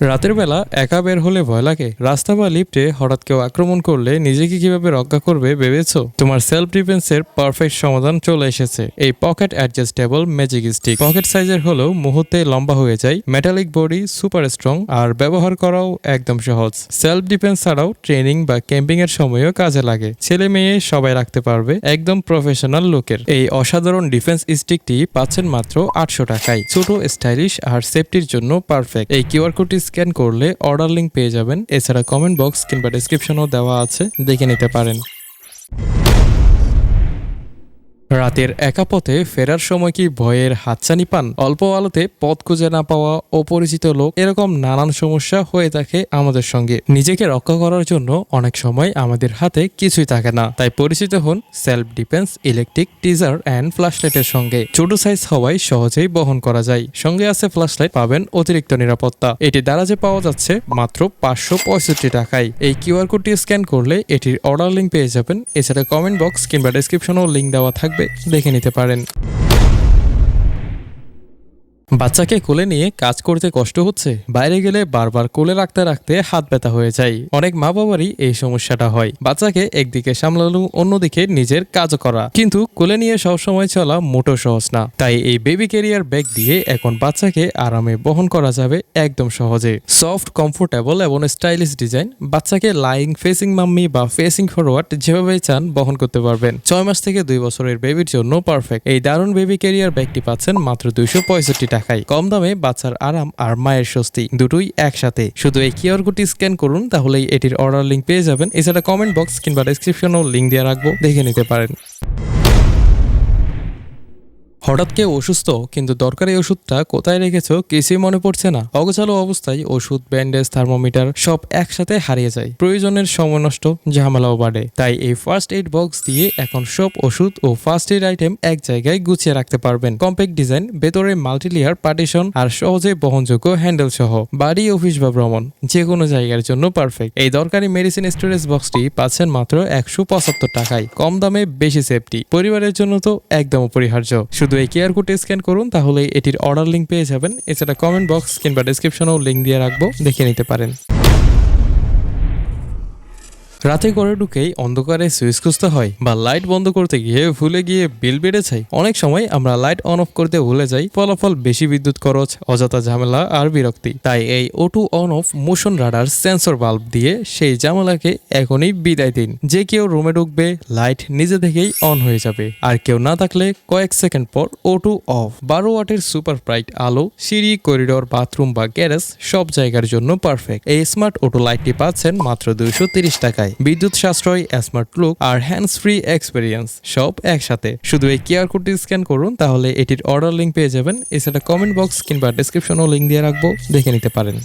রাতের বেলা একা বের হলে ভয় লাগে। রাস্তা বা লিফটে হঠাৎ কেউ আক্রমণ করলে নিজেকে কীভাবে রক্ষা করবে ভেবেছো? তোমার সেলফ ডিফেন্সের পারফেক্ট সমাধান চলে এসেছে। এই pocket adjustable magic stick pocket সাইজের হলেও মুহূর্তে লম্বা হয়ে যায় মেটালিক বডি সুপার স্ট্রং আর ব্যবহার করাও একদম সহজ। সেলফ ডিফেন্স ছাড়াও ট্রেনিং বা ক্যাম্পিং এর সময়ও কাজে লাগে। ছেলে মেয়ে সবাই রাখতে পারবে একদম প্রফেশনাল লুকের এই অসাধারণ ডিফেন্স স্টিকটি পাচ্ছেন মাত্র আটশো টাকায়। ছোট স্টাইলিশ আর সেফটির জন্য পারফেক্ট এই কিউআর কোডটি স্ক্যান করলে অর্ডার লিঙ্ক পেয়ে যাবেন। এছাড়া কমেন্ট বক্স কিংবা ডিসক্রিপশনও দেওয়া আছে, দেখে নিতে পারেন। রাতের একা পথে ফেরার সময় কি ভয়ের হাতছানি পান? অল্প আলোতে পথ খুঁজে না পাওয়া অপরিচিত লোক এরকম নানান সমস্যা হয়ে থাকে আমাদের সঙ্গে। নিজেকে রক্ষা করার জন্য অনেক সময় আমাদের হাতে কিছুই থাকে না। তাই পরিচিত হন self defence electric taser and ফ্ল্যাশলাইটের সঙ্গে। ছোট সাইজ হওয়ায় সহজেই বহন করা যায়। সঙ্গে আছে ফ্ল্যাশলাইট পাবেন অতিরিক্ত নিরাপত্তা। এটি দারাজে পাওয়া যাচ্ছে মাত্র পাঁচশো পঁয়ষট্টি টাকায়। এই কিউআর কোডটি স্ক্যান করলে এটির অর্ডার লিঙ্ক পেয়ে যাবেন। এছাড়া কমেন্ট বক্স কিংবা ডেসক্রিপশনেও লিঙ্ক দেওয়া থাকবে। দেখে নিতে পারেন। বাচ্চাকে কোলে নিয়ে কাজ করতে কষ্ট হচ্ছে, বাইরে গেলে বারবার কোলে রাখতে রাখতে হাত ব্যথা হয়ে যায়। অনেক মা বাবারই এই সমস্যাটা হয়। বাচ্চাকে একদিকে সামলালো, অন্যদিকে নিজের কাজ করা। কিন্তু কোলে নিয়ে সবসময় চলা মোটো সহজ না। তাই এই বেবি ক্যারিয়ার ব্যাগ দিয়ে এখন বাচ্চাকে আরামে বহন করা যাবে একদম সহজে। সফট কমফোর্টেবল এবং স্টাইলিশ ডিজাইন বাচ্চাকে লাইং ফেসিং মাম্মি বা ফেসিং ফরওয়ার্ড যেভাবে চান বহন করতে পারবেন। ছয় মাস থেকে দুই বছরের বেবির জন্য পারফেক্ট এই দারুণ বেবি ক্যারিয়ার ব্যাগটি পাচ্ছেন মাত্র দুইশো পঁয়ষট্টি টাকায় কম দামে বাচ্চার আরাম আর মায়ের স্বস্তি দুটোই একসাথে। শুধু এই কিউআর কোডটি স্ক্যান করুন, তাহলেই এটির অর্ডার লিঙ্ক পেয়ে যাবেন। এছাড়া কমেন্ট বক্স কিংবা ডেসক্রিপশনেও লিঙ্ক দেওয়া রাখব, দেখে নিতে পারেন। হঠাৎ কেউ অসুস্থ, কিন্তু দরকারি ওষুধটা কোথায় রেখেছো কিছুই মনে পড়ছে না। অগোছালো অবস্থায় ওষুধ, ব্যান্ডেজ, থার্মোমিটার সব একসাথে হারিয়ে যায়। প্রয়োজনের সময় নষ্ট, ঝামেলাও বাড়ে। তাই এই ফার্স্ট এইড বক্স দিয়ে এখন সব ওষুধ ও ফার্স্ট এইড আইটেম এক জায়গায় গুছিয়ে রাখতে পারবেন। কম্প্যাক্ট ডিজাইন ভেতরে মাল্টিলেয়ার পার্টিশন আর সহজে বহনযোগ্য হ্যান্ডেল সহ। বাড়ি অফিস বা ভ্রমণ যে কোনো জায়গার জন্য পারফেক্ট এই দরকারি মেডিসিন স্টোরেজ বক্সটি পাচ্ছেন মাত্র একশো পঁচাত্তর টাকায়। কম দামে, বেশি সেফটি পরিবারের জন্য তো একদম অপরিহার্য। শুধু এই কিউআর কোডটি স্ক্যান করুন তাহলে এটির অর্ডার লিঙ্ক পেয়ে যাবেন। এছাড়া কমেন্ট বক্স কিংবা ডিসক্রিপশনেও লিঙ্ক দিয়ে রাখব, দেখে নিতে পারেন। রাতে ঘরে ঢুকেই অন্ধকারে সুইচ খুঁজতে হয় বা লাইট বন্ধ করতে গিয়ে ভুলে গিয়ে বিল বেড়ে যায়। অনেক সময় আমরা লাইট অন অফ করতে ভুলে যাই, ফলাফল বেশি বিদ্যুৎ খরচ, অযথা ঝামেলা আর বিরক্তি। তাই এই auto on off motion radar sensor bulb দিয়ে সেই ঝামেলাকে এখনই বিদায় দিন। যে কেউ রুমে ঢুকবে, লাইট নিজে থেকেই অন হয়ে যাবে। আর কেউ না থাকলে কয়েক সেকেন্ড পর ওটু অফ বারো ওয়াটের সুপার ব্রাইট আলো, সিঁড়ি করিডোর বাথরুম বা গ্যারেজ সব জায়গার জন্য পারফেক্ট এই স্মার্ট অটো লাইটটি পাচ্ছেন মাত্র দুইশো টাকায়। বিদ্যুৎ সাশ্রয় স্মার্ট লুক আর হ্যান্ডস ফ্রি এক্সপেরিয়েন্স সব একসাথে। শুধু এই কিউআর কোডটি স্ক্যান করুন, তাহলে এটির অর্ডার লিঙ্ক পেয়ে যাবেন। এছাড়া কমেন্ট বক্স কিংবা ডিসক্রিপশনও লিঙ্ক দিয়ে রাখব। দেখে নিতে পারেন।